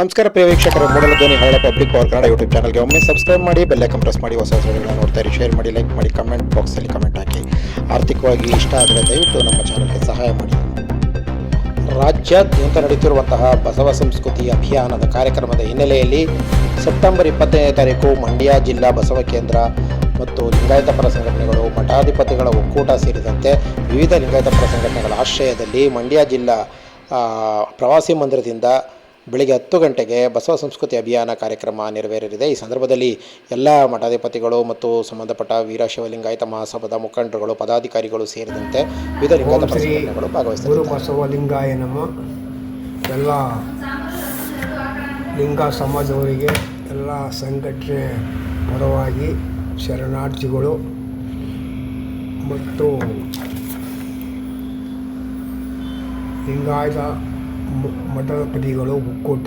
ನಮಸ್ಕಾರ ಪ್ರಿಯ ವೀಕ್ಷಕರು ಮೂಡಲ ಧ್ವನಿ ಹಳ್ಳ ಪಬ್ಲಿಕ್ ಪವರ್ ಕನ್ನಡ ಯೂಟ್ಯೂಬ್ ಚಾನಲ್ಗೆ ಒಮ್ಮೆ ಸಬ್ಸ್ಕ್ರೈಬ್ ಮಾಡಿ ಬೆಲ್ಲೈಕನ್ ಪ್ರೆಸ್ ಮಾಡಿ, ಹೊಸ ವಿಡಿಯೋಗಳನ್ನ ನೋಡ್ತಾ ಇರಿ. ಶೇರ್ ಮಾಡಿ ಲೈಕ್ ಮಾಡಿ ಕಮೆಂಟ್ ಬಾಕ್ಸಲ್ಲಿ ಕಮೆಂಟ್ ಹಾಕಿ. ಆರ್ಥಿಕವಾಗಿ ಇಷ್ಟ ಆದರೆ ದಯವಿಟ್ಟು ನಮ್ಮ ಚಾನಲ್ಗೆ ಸಹಾಯ ಮಾಡಿ. ರಾಜ್ಯಾದ್ಯಂತ ನಡೆಯುತ್ತಿರುವಂತಹ ಬಸವ ಸಂಸ್ಕೃತಿ ಅಭಿಯಾನದ ಕಾರ್ಯಕ್ರಮದ ಹಿನ್ನೆಲೆಯಲ್ಲಿ ಸೆಪ್ಟೆಂಬರ್ ಇಪ್ಪತ್ತನೇ ತಾರೀಕು ಮಂಡ್ಯ ಜಿಲ್ಲಾ ಬಸವ ಕೇಂದ್ರ ಮತ್ತು ಲಿಂಗಾಯತ ಪರ ಸಂಘಟನೆಗಳು, ಮಠಾಧಿಪತಿಗಳ ಒಕ್ಕೂಟ ಸೇರಿದಂತೆ ವಿವಿಧ ಲಿಂಗಾಯತ ಪರ ಸಂಘಟನೆಗಳ ಆಶ್ರಯದಲ್ಲಿ ಮಂಡ್ಯ ಜಿಲ್ಲಾ ಪ್ರವಾಸಿ ಮಂದಿರದಿಂದ ಬೆಳಿಗ್ಗೆ ಹತ್ತು ಗಂಟೆಗೆ ಬಸವ ಸಂಸ್ಕೃತಿ ಅಭಿಯಾನ ಕಾರ್ಯಕ್ರಮ ನೆರವೇರಲಿದೆ. ಈ ಸಂದರ್ಭದಲ್ಲಿ ಎಲ್ಲ ಮಠಾಧಿಪತಿಗಳು ಮತ್ತು ಸಂಬಂಧಪಟ್ಟ ವೀರಶೈವ ಲಿಂಗಾಯತ ಮಹಾಸಭಾದ ಮುಖಂಡರುಗಳು ಪದಾಧಿಕಾರಿಗಳು ಸೇರಿದಂತೆ ವಿವಿಧ ಲಿಂಗಾಯತ ಪರ ಭಾಗವಹಿಸಿದರು ಬಸವಲಿಂಗಾಯ ನಮ್ಮ ಎಲ್ಲ ಲಿಂಗ ಸಮಾಜದವರಿಗೆ ಎಲ್ಲ ಸಂಘಟನೆ ಪರವಾಗಿ ಶರಣಾರ್ಥಿಗಳು ಮತ್ತು ಲಿಂಗಾಯತ ಮ- ಮಠಾಧಿಪತಿಗಳು ಒಕ್ಕೂಟ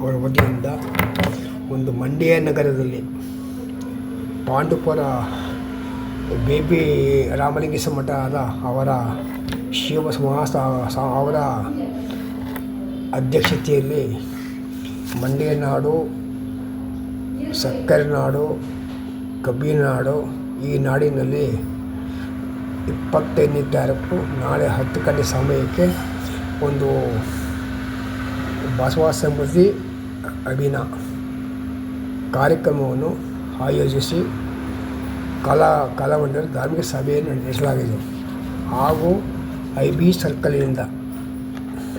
ಅವರ ವತಿಯಿಂದ ಒಂದು ಮಂಡ್ಯ ನಗರದಲ್ಲಿ ಪಾಂಡುಪುರ ಬೇಬಿ ರಾಮಲಿಂಗೇಶ್ವರ ಮಠದ ಅವರ ಶಿವ ಸಮಾಸ ಅವರ ಅಧ್ಯಕ್ಷತೆಯಲ್ಲಿ ಮಂಡ್ಯ ನಾಡು, ಸಕ್ಕರೆ ನಾಡು, ಕಬ್ಬಿನ ನಾಡು ಈ ನಾಡಿನಲ್ಲಿ ಇಪ್ಪತ್ತೈದನೇ ತಾರೀಕು ನಾಳೆ ಹತ್ತು ಗಂಟೆ ಸಮಯಕ್ಕೆ ಒಂದು ಬಸವ ಸಮೃದ್ಧಿ ಅಭಿನ ಕಾರ್ಯಕ್ರಮವನ್ನು ಆಯೋಜಿಸಿ ಕಲಾ ಕಲಾವಂದರ ಧಾರ್ಮಿಕ ಸಭೆಯನ್ನು ನಡೆಸಲಾಗಿದೆ. ಹಾಗೂ ಐ ಬಿ ಸರ್ಕಲಿನಿಂದ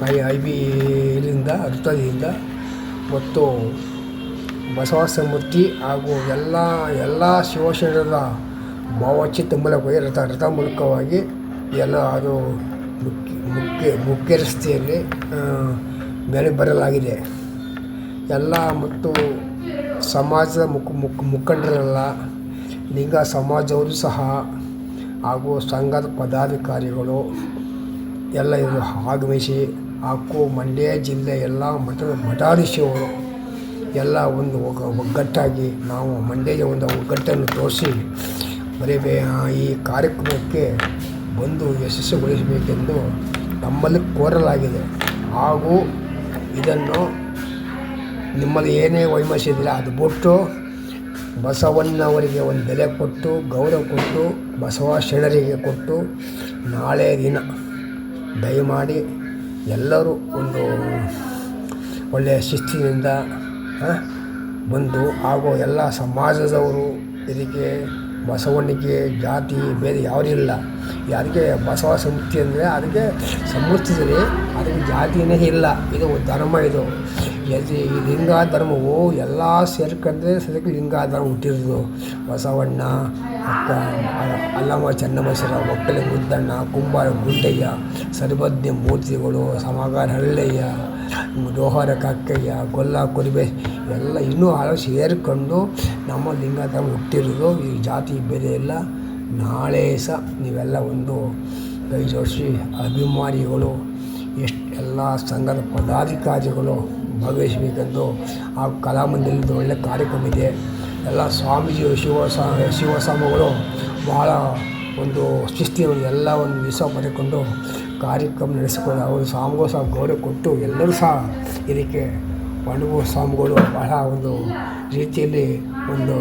ಐ ಐ ಬಿ ಇಲ್ಲಿಂದ ಅರ್ಥದಿಂದ ಮತ್ತು ಬಸವ ಸಮೃದ್ಧಿ ಹಾಗೂ ಎಲ್ಲ ಎಲ್ಲ ಶಿವಶರಣರ ಭಾವಚಿತ್ರ ಮೂಲಕವಾಗಿ ರಥ ರಥ ಮೂಲಕವಾಗಿ ಎಲ್ಲ ಅದು ಮುಖ್ಯ ಮುಖ್ಯ ಮುಖ್ಯ ರಸ್ತೆಯಲ್ಲಿ ಮೇಲೆ ಬರಲಾಗಿದೆ. ಎಲ್ಲ ಮತ್ತು ಸಮಾಜದ ಮುಖ ಮುಖ ಮುಖಂಡರೆಲ್ಲ, ಲಿಂಗ ಸಮಾಜವರು ಸಹ, ಹಾಗೂ ಸಂಘದ ಪದಾಧಿಕಾರಿಗಳು ಎಲ್ಲ ಇದು ಆಗಮಿಸಿ, ಹಾಗೂ ಮಂಡ್ಯ ಜಿಲ್ಲೆ ಎಲ್ಲ ಮಠದ ಮಠಾಧೀಶರು ಎಲ್ಲ ಒಂದು ಒಗ್ಗ- ಒಗ್ಗಟ್ಟಾಗಿ ನಾವು ಮಂಡ್ಯದ ಒಂದು ಒಗ್ಗಟ್ಟನ್ನು ತೋರಿಸಿ, ಬರೀ ಈ ಕಾರ್ಯಕ್ರಮಕ್ಕೆ ಬಂದು ಯಶಸ್ಸುಗೊಳಿಸಬೇಕೆಂದು ನಮ್ಮಲ್ಲಿ ಕೋರಲಾಗಿದೆ. ಹಾಗೂ ಇದನ್ನು ನಿಮ್ಮಲ್ಲಿ ಏನೇ ವೈಮಸ್ಸಿದ್ರೆ ಅದು ಬಿಟ್ಟು ಬಸವಣ್ಣವರಿಗೆ ಒಂದು ಬೆಲೆ ಕೊಟ್ಟು, ಗೌರವ ಕೊಟ್ಟು, ಬಸವ ಶರಣರಿಗೆ ಕೊಟ್ಟು ನಾಳೆ ದಿನ ದಯಮಾಡಿ ಎಲ್ಲರೂ ಒಂದು ಒಳ್ಳೆಯ ಶಿಸ್ತಿನಿಂದ ಬಂದು ಹಾಗೂ ಎಲ್ಲ ಸಮಾಜದವರು ಇದಕ್ಕೆ ಬಸವಣ್ಣಿಗೆ ಜಾತಿ ಬೇರೆ ಯಾವುದೂ ಇಲ್ಲ. ಅದಕ್ಕೆ ಬಸವ ಸಂಸ್ಕೃತಿ ಅಂದರೆ ಅದಕ್ಕೆ ಸಮೃದ್ಧಿಸಿದೆ ಅದಕ್ಕೆ ಜಾತಿನೇ ಇಲ್ಲ. ಇದು ಧರ್ಮ ಇದು. ಲಿಂಗ ಧರ್ಮವು ಎಲ್ಲ ಸೇರ್ಕೊಂಡ್ರೆ ಸದಕ್ಕೆ ಲಿಂಗ ಧರ್ಮ ಹುಟ್ಟಿರೋದು. ಬಸವಣ್ಣ, ಅಕ್ಕ ಅಲ್ಲಮ್ಮ, ಚೆನ್ನಬಸರ ಒಕ್ಕಲೆ ಮುದ್ದಣ್ಣ ಕುಂಬಾರ ಗುಂಡಯ್ಯ ಸರ್ವಜ್ಞ ಮೂರ್ತಿಗಳು ಸಮಗಾರ ಹಳ್ಳಯ್ಯ ದೋಹಾರ ಕಕ್ಕಯ್ಯ ಗೊಲ್ಲ ಕೊರಿಬೆ ಎಲ್ಲ ಇನ್ನೂ ಆಳ ಸೇರಿಕೊಂಡು ನಮ್ಮ ಲಿಂಗ ತಮ್ಮ ಹುಟ್ಟಿರೋದು, ಈ ಜಾತಿ ಬೇರೆ ಇಲ್ಲ. ನಾಳೆ ಸಹ ನೀವೆಲ್ಲ ಒಂದು ಕೈ ಜೋಡಿಸಿ ಅಭಿಮಾನಿಗಳು, ಎಷ್ಟು ಎಲ್ಲ ಸಂಘದ ಪದಾಧಿಕಾರಿಗಳು ಭಾಗವಹಿಸಬೇಕೆಂದು ಆ ಕಲಾಮಂದಿರದ ಒಳ್ಳೆಯ ಕಾರ್ಯಕ್ರಮ ಇದೆ. ಎಲ್ಲ ಸ್ವಾಮೀಜಿ ಶಿವಸ ಶಿವಸ್ವಾಮಿಗಳು ಭಾಳ ಒಂದು ಶಿಸ್ತಿನ ಎಲ್ಲ ಒಂದು ವಿಷ ಪಡೆದುಕೊಂಡು ಕಾರ್ಯಕ್ರಮ ನಡೆಸಿಕೊಂಡು ಅವರು ಸ್ವಾಮಿಗಳು ಸಹ ಗೌರವ ಕೊಟ್ಟು ಎಲ್ಲರೂ ಸಹ ಇದಕ್ಕೆ ಅನುಭವ ಸ್ವಾಮಿಗಳು ಬಹಳ ಒಂದು ರೀತಿಯಲ್ಲಿ ಒಂದು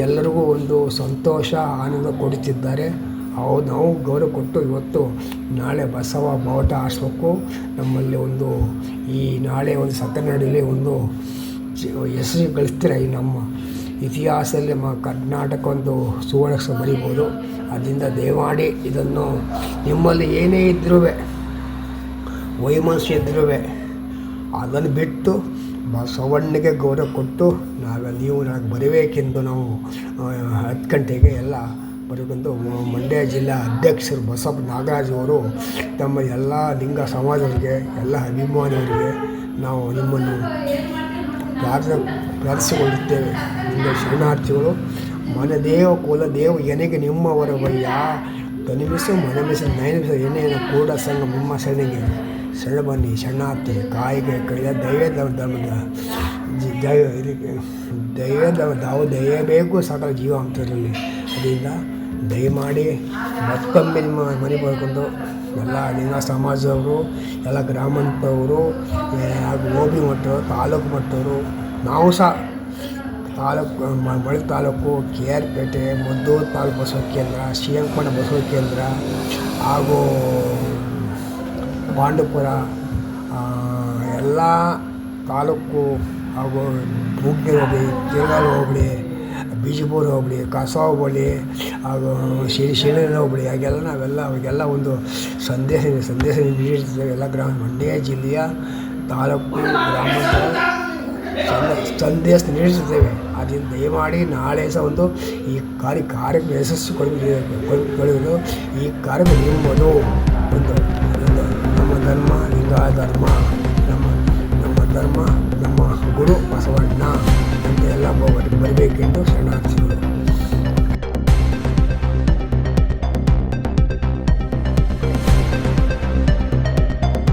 ಎಲ್ಲರಿಗೂ ಒಂದು ಸಂತೋಷ, ಆನಂದ ಕೊಡುತ್ತಿದ್ದಾರೆ. ಅವು ನಾವು ಗೌರವ ಕೊಟ್ಟು ಇವತ್ತು ನಾಳೆ ಬಸವ ಬಾವುಟ ಆರಿಸ್ಬೇಕು ನಮ್ಮಲ್ಲಿ ಒಂದು ಈ ನಾಳೆ ಒಂದು ಸತ್ಯನಾಡಲ್ಲಿ ಒಂದು ಹೆಸರು ಗಳಿಸ್ತೀರ. ಈ ನಮ್ಮ ಇತಿಹಾಸದಲ್ಲಿ ನಮ್ಮ ಕರ್ನಾಟಕ ಒಂದು ಸುವರ್ಣ ಬರೀಬೋದು. ಅದರಿಂದ ದಯಮಾಡಿ ಇದನ್ನು ನಿಮ್ಮಲ್ಲಿ ಏನೇ ಇದ್ರೂ ವೈಮನಸ್ಸು ಇದ್ರೂ ಅದನ್ನು ಬಿಟ್ಟು ಬಸವಣ್ಣಗೆ ಗೌರವ ಕೊಟ್ಟು ನಾವು ನೀವು ನನಗೆ ಬರಬೇಕೆಂದು ನಾವು ಹತ್ತು ಗಂಟೆಗೆ ಎಲ್ಲ ಬರಬೇಕೆಂದು ಮಂಡ್ಯ ಜಿಲ್ಲಾ ಅಧ್ಯಕ್ಷರು ಬಸಪ್ಪ ನಾಗರಾಜ್ ಅವರು ತಮ್ಮ ಎಲ್ಲ ಲಿಂಗ ಸಮಾಜದವರಿಗೆ, ಎಲ್ಲ ಅಭಿಮಾನಿಯವರಿಗೆ ನಾವು ನಿಮ್ಮನ್ನು ಪ್ರಾರ್ಥ, ಪ್ರಾರ್ಥಿಸಿಕೊಳ್ಳುತ್ತೇವೆ. ನಿಮ್ಮ ಶರಣಾರ್ಥಿಗಳು ಮನದೇವ ಕುಲದೇವ ಎನೆಗೆ ನಿಮ್ಮವರ ಬಯ್ಯ. ತನಿಮಿಸು ಮನಮಿಸು, ನಯನಿಮಿಸು ಎನೆಯನ್ನು ಕೂಡ ಸಂಘ ನಿಮ್ಮ ಸಣ್ಣಗೆ ಸಣ್ಣ ಬನ್ನಿ ಶರಣಾರ್ಥಿ, ಕಾಯಿಗೆ ಕೈಯ ದೈವ ಧರ್ಮದ ದೈವ ಇದಕ್ಕೆ ದೈವ ದಯ ಬೇಕು ಸಕಲ ಜೀವಾಂತರಲ್ಲಿ. ಅದರಿಂದ ದಯಮಾಡಿ ಮತ್ತೊಮ್ಮೆ ನಿಮ್ಮ ಮನೆ ಬರ್ಕೊಂಡು ಎಲ್ಲ ಅಲ್ಲಿನ ಸಮಾಜದವರು, ಎಲ್ಲ ಗ್ರಾಮಾಂತರವರು ಹಾಗೂ ಹೋಬಳಿ ಮಟ್ಟವರು ತಾಲೂಕು ಮಟ್ಟವರು ನಾವು ಸಹ ತಾಲೂಕು ಮಳೆ ತಾಲೂಕು, ಕೆ ಆರ್ ಪೇಟೆ, ಮದ್ದೂರು ತಾಲೂಕು ಬಸವ ಕೇಂದ್ರ, ಶ್ರೀರಂಗಪಟ್ಟಣ ಬಸವ ಕೇಂದ್ರ, ಹಾಗೂ ಪಾಂಡುಪುರ ಎಲ್ಲ ತಾಲೂಕು ಹಾಗೂ ಬೂಗ್ನೆ ಹೋಬಳಿ ಕೇರಳ ಹೋಬಳಿ, ಬಿಜಪುರ ಹೋಬಳಿ ಕಸ ಹೋಬಳಿ, ಹಾಗೂ ಶಿರಿ ಶಿಳಿನ ಹೋಬಳಿ, ಹಾಗೆಲ್ಲ ನಾವೆಲ್ಲ ಅವಾಗೆಲ್ಲ ಒಂದು ಸಂದೇಶ ಸಂದೇಶ ನೀಡಿರ್ತೇವೆ ಎಲ್ಲ ಗ್ರಾಮ ಮಂಡ್ಯ ಜಿಲ್ಲೆಯ ತಾಲೂಕು ಸಂದ- ಸಂದೇಶ ನೀಡಿಸುತ್ತೇವೆ ಅದನ್ನು ದಯಮಾಡಿ ನಾಳೆ ಸಹ ಒಂದು ಈ ಕಾರ್ಯ ಕಾರ್ಯಕ್ರಮ ಯಶಸ್ಸು ಕೊಡುವುದು ಈ ಕಾರ್ಯಕ್ರಮ ನಿಮ್ಮದು ಒಂದು